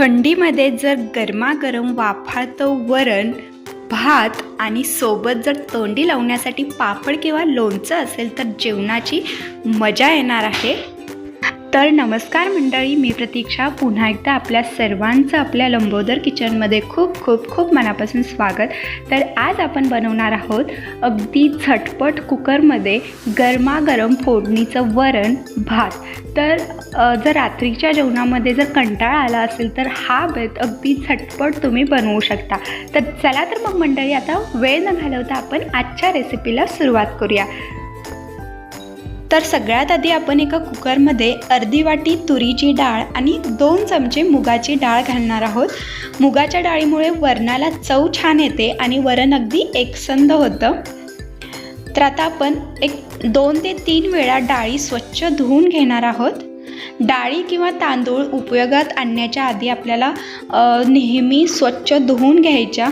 थंडीमध्ये जर गरमागरम वाफाळतं वरण भात आणि सोबत जर तोंडी लावण्यासाठी पापड किंवा लोणचं असेल तर जेवणाची मजा येणार आहे. तर नमस्कार मंडळी मी प्रतीक्षा. पुन्हा एकदा आपल्या सर्वांचं आपल्या लंबोदर किचनमध्ये खूप खूप खूप मनापासून स्वागत. तर आज आपण बनवणार आहोत अगदी झटपट कुकरमध्ये गरमागरम फोडणीचं वरण भात. तर जर रात्रीच्या जेवणामध्ये जर कंटाळा आला असेल तर हा बेत अगदी झटपट तुम्ही बनवू शकता. तर चला तर मग मंडळी आता वेळ न घालवता आपण आजच्या रेसिपीला सुरुवात करूया. तर सगळ्यात आधी आपण एका कुकरमध्ये अर्धी वाटी तुरीची डाळ आणि दोन चमचे मुगाची डाळ घालणार आहोत. मुगाच्या डाळीमुळे वरणाला चव छान येते आणि वरण अगदी एकसंध होतं. तर आता आपण एक दोन ते तीन वेळा डाळी स्वच्छ धुवून घेणार आहोत. डाळी किंवा तांदूळ उपयोगात आणण्याच्या आधी आपल्याला नेहमी स्वच्छ धुवून घ्यायच्या.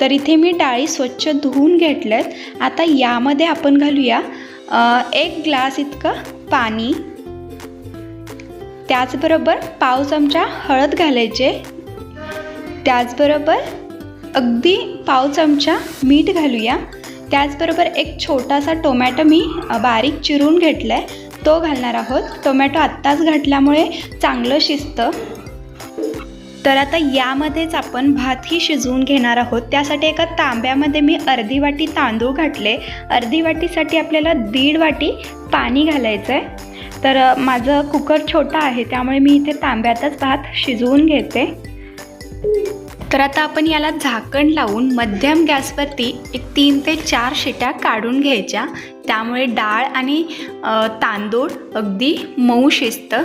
तर इथे मी डाळी स्वच्छ धुवून घेतल्यात. आता यामध्ये आपण घालूया एक ग्लास इतकं पाणी. त्याचबरोबर पाव चमचा हळद घालायचे. त्याचबरोबर अगदी पाव चमचा मीठ घालूया. त्याचबरोबर एक छोटासा टोमॅटो मी बारीक चिरून घेतला आहे तो घालणार आहोत. टोमॅटो आत्ताच घातल्यामुळे चांगलं शिजतं. तर आता यामध्येच आपण भातही शिजवून घेणार आहोत. त्यासाठी एका तांब्यामध्ये मी अर्धी वाटी तांदूळ घातले. अर्धी वाटीसाठी आपल्याला दीड वाटी पाणी घालायचं आहे तर माझं कुकर छोटा आहे त्यामुळे मी इथे तांब्यातच भात शिजवून घेते. तर आता आपण याला झाकण लावून मध्यम गॅसवरती एक तीन ते चार शिट्या काढून घ्यायच्या. त्यामुळे डाळ आणि तांदूळ अगदी मऊ शिजतं.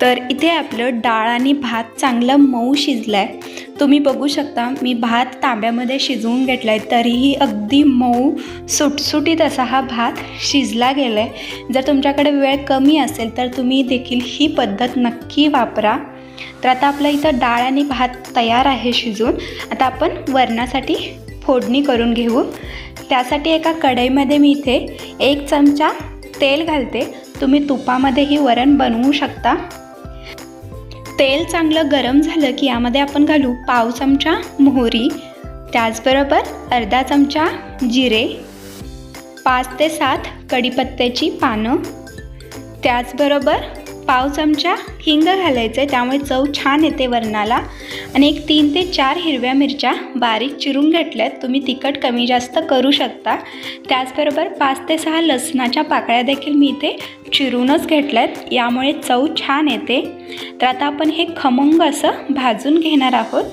तर इथे आपलं डाळ आणि भात चांगला मऊ शिजला आहे तुम्ही बघू शकता मी भात तांब्यामध्ये शिजवून घेतला आहे तरीही अगदी मऊ सुटसुटीत असा हा भात शिजला गेला आहे जर तुमच्याकडे वेळ कमी असेल तर तुम्ही देखील ही पद्धत नक्की वापरा. तर आता आपलं इथं डाळ आणि भात तयार आहे शिजून. आता आपण वरणासाठी फोडणी करून घेऊ. त्यासाठी एका कढईमध्ये मी इथे एक चमचा तेल घालते. तुम्ही तुपामध्येही वरण बनवू शकता. तेल चांगलं गरम झालं की यामध्ये आपण घालू पाव चमचा मोहरी त्याचबरोबर अर्धा चमचा जिरे पाच ते सात कढीपत्त्याची पानं त्याचबरोबर पाव चमचा हिंग घालायचं आहे त्यामुळे चव छान येते वरणाला. आणि एक तीन ते चार हिरव्या मिरच्या बारीक चिरून घेतल्यात. तुम्ही तिखट कमी जास्त करू शकता. त्याचबरोबर पाच ते सहा लसणाच्या पाकळ्या देखील मी इथे चिरूनच घेतल्यात. यामुळे चव छान येते. तर आता आपण हे खमंग असं भाजून घेणार आहोत.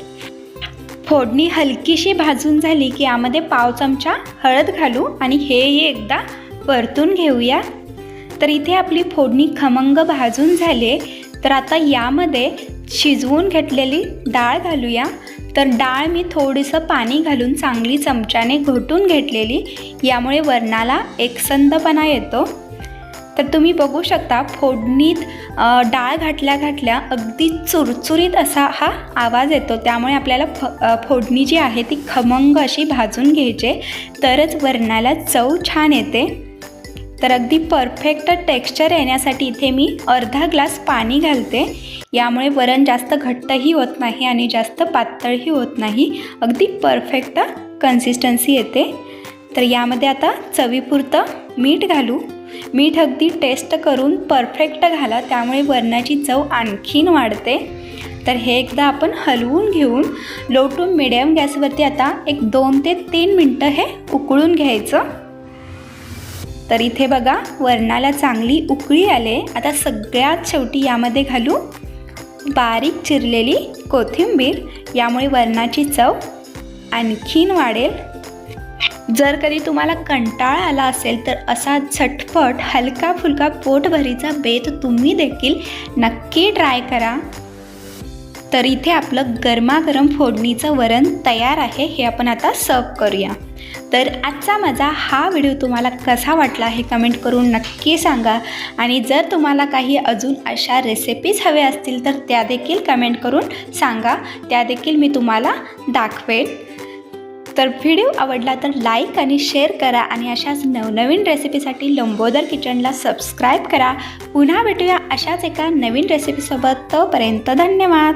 फोडणी हलकीशी भाजून झाली की यामध्ये पाव चमचा हळद घालू आणि हेही एकदा परतून घेऊया. तर इथे आपली फोडणी खमंग भाजून झाले. तर आता यामध्ये शिजवून घेतलेली डाळ घालूया. तर डाळ मी थोडंसं पाणी घालून चांगली चमच्याने घोटून घेतलेली. यामुळे वरणाला एकसंधपणा येतो. तर तुम्ही बघू शकता फोडणीत डाळ घातल्या घातल्या अगदी चुरचुरीत असा हा आवाज येतो. त्यामुळे आपल्याला फ फोडणी जी आहे ती खमंग अशी भाजून घ्यायचे. तरच वरणाला चव छान येते. तर अगदी परफेक्ट टेक्स्चर येण्यासाठी इथे मी अर्धा ग्लास पाणी घालते. यामुळे वरण जास्त घट्टही होत नाही आणि जास्त पातळही होत नाही. अगदी परफेक्ट कन्सिस्टन्सी येते. तर यामध्ये आता चवीपुरतं मीठ घालू. मीठ अगदी टेस्ट करून परफेक्ट घाला त्यामुळे वरणाची चव आणखीन वाढते. तर हे एकदा आपण हलवून घेऊन लो टू मिडियम गॅसवरती आता एक दोन ते तीन मिनटं हे उकळून घ्यायचं. तर इथे बघा वरणाला चांगली उकळी आले. आता सगळ्यात शेवटी यामध्ये घालू बारीक चिरलेली कोथिंबीर. यामुळे वरणाची चव आणखीन वाढेल. जर कधी तुम्हाला कंटाळा आला असेल तर असा झटपट हलका फुलका पोटभरीचा बेत तुम्ही देखील नक्की ट्राय करा. तर इथे आपलं गरमागरम फोडणीचं वरण तयार आहे हे आपण आता सर्व करूया. तर आजचा माझा हा व्हिडिओ तुम्हाला कसा वाटला हे कमेंट करून नक्की सांगा. आणि जर तुम्हाला काही अजून अशा रेसिपीज हव्या असतील तर त्या देखील कमेंट करून सांगा. त्या देखील मी तुम्हाला दाखवेन. तर व्हिडिओ आवडला तर लाईक आणि शेअर करा आणि अशाच नवनवीन रेसिपीसाठी लंबोदर किचनला सबस्क्राईब करा. पुन्हा भेटूया अशाच एका नवीन रेसिपीसोबत तोपर्यंत धन्यवाद.